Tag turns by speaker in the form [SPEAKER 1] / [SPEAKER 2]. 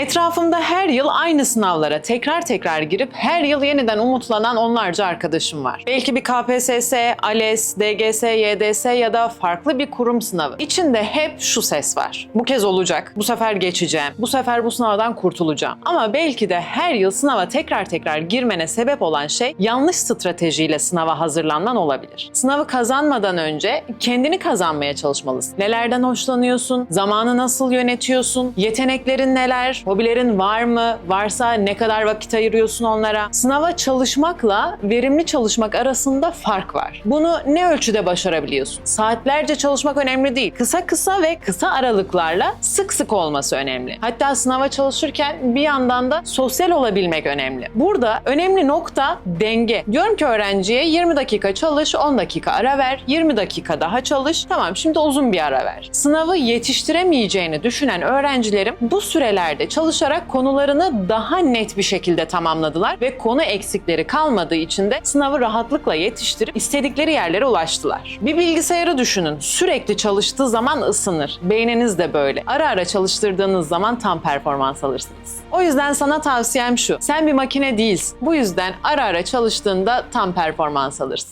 [SPEAKER 1] Etrafımda her yıl aynı sınavlara tekrar tekrar girip her yıl yeniden umutlanan onlarca arkadaşım var. Belki bir KPSS, ALES, DGS, YDS ya da farklı bir kurum sınavı. İçinde hep şu ses var. Bu kez olacak, bu sefer geçeceğim, bu sefer bu sınavdan kurtulacağım. Ama belki de her yıl sınava tekrar tekrar girmene sebep olan şey yanlış stratejiyle sınava hazırlanman olabilir. Sınavı kazanmadan önce kendini kazanmaya çalışmalısın. Nelerden hoşlanıyorsun? Zamanı nasıl yönetiyorsun? Yeteneklerin neler? Hobilerin var mı? Varsa ne kadar vakit ayırıyorsun onlara? Sınava çalışmakla verimli çalışmak arasında fark var. Bunu ne ölçüde başarabiliyorsun? Saatlerce çalışmak önemli değil. Kısa kısa ve kısa aralıklarla sık sık olması önemli. Hatta sınava çalışırken bir yandan da sosyal olabilmek önemli. Burada önemli nokta denge. Diyorum ki öğrenciye 20 dakika çalış, 10 dakika ara ver, 20 dakika daha çalış. Tamam şimdi uzun bir ara ver. Sınavı yetiştiremeyeceğini düşünen öğrencilerim bu sürelerde çalışarak konularını daha net bir şekilde tamamladılar ve konu eksikleri kalmadığı için de sınavı rahatlıkla yetiştirip istedikleri yerlere ulaştılar. Bir bilgisayarı düşünün. Sürekli çalıştığı zaman ısınır. Beyniniz de böyle. Ara ara çalıştırdığınız zaman tam performans alırsınız. O yüzden sana tavsiyem şu. Sen bir makine değilsin. Bu yüzden ara ara çalıştığında tam performans alırsın.